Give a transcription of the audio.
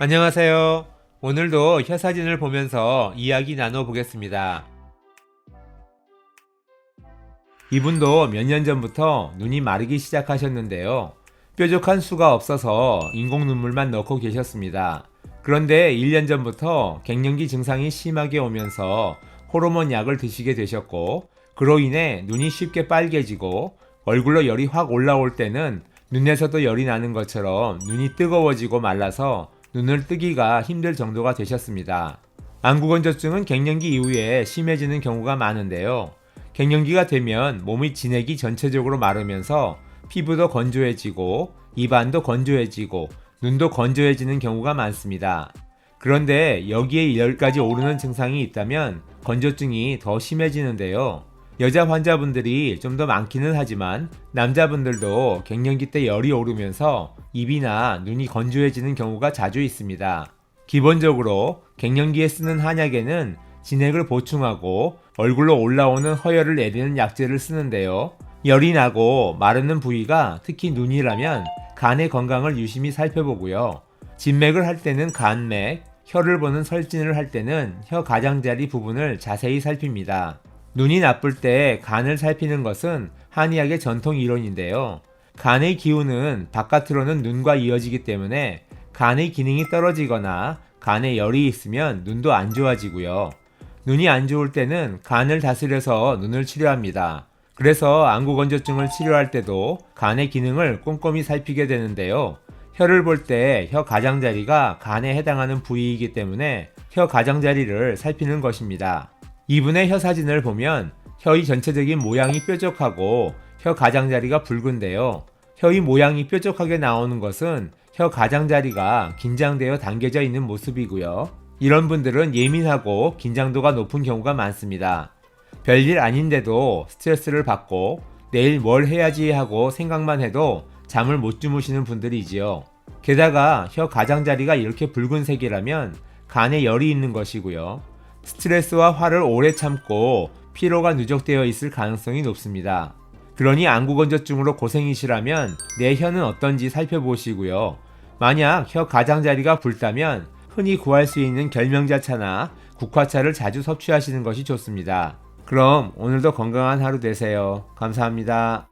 안녕하세요. 오늘도 혀 사진을 보면서 이야기 나눠보겠습니다. 이분도 몇 년 전부터 눈이 마르기 시작하셨는데요. 뾰족한 수가 없어서 인공 눈물만 넣고 계셨습니다. 그런데 1년 전부터 갱년기 증상이 심하게 오면서 호르몬 약을 드시게 되셨고, 그로 인해 눈이 쉽게 빨개지고, 얼굴로 열이 확 올라올 때는 눈에서도 열이 나는 것처럼 눈이 뜨거워지고 말라서 눈을 뜨기가 힘들 정도가 되셨습니다. 안구건조증은 갱년기 이후에 심해지는 경우가 많은데요. 갱년기가 되면 몸의 진액이 전체적으로 마르면서 피부도 건조해지고 입안도 건조해지고 눈도 건조해지는 경우가 많습니다. 그런데 여기에 10가지 오르는 증상이 있다면 건조증이 더 심해지는데요. 여자 환자분들이 좀 더 많기는 하지만 남자분들도 갱년기 때 열이 오르면서 입이나 눈이 건조해지는 경우가 자주 있습니다. 기본적으로 갱년기에 쓰는 한약에는 진액을 보충하고 얼굴로 올라오는 허열을 내리는 약재를 쓰는데요. 열이 나고 마르는 부위가 특히 눈이라면 간의 건강을 유심히 살펴보고요. 진맥을 할 때는 간맥, 혀를 보는 설진을 할 때는 혀 가장자리 부분을 자세히 살핍니다. 눈이 나쁠 때 간을 살피는 것은 한의학의 전통 이론인데요. 간의 기운은 바깥으로는 눈과 이어지기 때문에 간의 기능이 떨어지거나 간에 열이 있으면 눈도 안 좋아지고요. 눈이 안 좋을 때는 간을 다스려서 눈을 치료합니다. 그래서 안구건조증을 치료할 때도 간의 기능을 꼼꼼히 살피게 되는데요. 혀를 볼 때 혀 가장자리가 간에 해당하는 부위이기 때문에 혀 가장자리를 살피는 것입니다. 이분의 혀 사진을 보면 혀의 전체적인 모양이 뾰족하고 혀 가장자리가 붉은데요. 혀의 모양이 뾰족하게 나오는 것은 혀 가장자리가 긴장되어 당겨져 있는 모습이고요. 이런 분들은 예민하고 긴장도가 높은 경우가 많습니다. 별일 아닌데도 스트레스를 받고 내일 뭘 해야지 하고 생각만 해도 잠을 못 주무시는 분들이지요. 게다가 혀 가장자리가 이렇게 붉은색이라면 간에 열이 있는 것이고요. 스트레스와 화를 오래 참고 피로가 누적되어 있을 가능성이 높습니다. 그러니 안구건조증으로 고생이시라면 내 혀는 어떤지 살펴보시고요. 만약 혀 가장자리가 붉다면 흔히 구할 수 있는 결명자차나 국화차를 자주 섭취하시는 것이 좋습니다. 그럼 오늘도 건강한 하루 되세요. 감사합니다.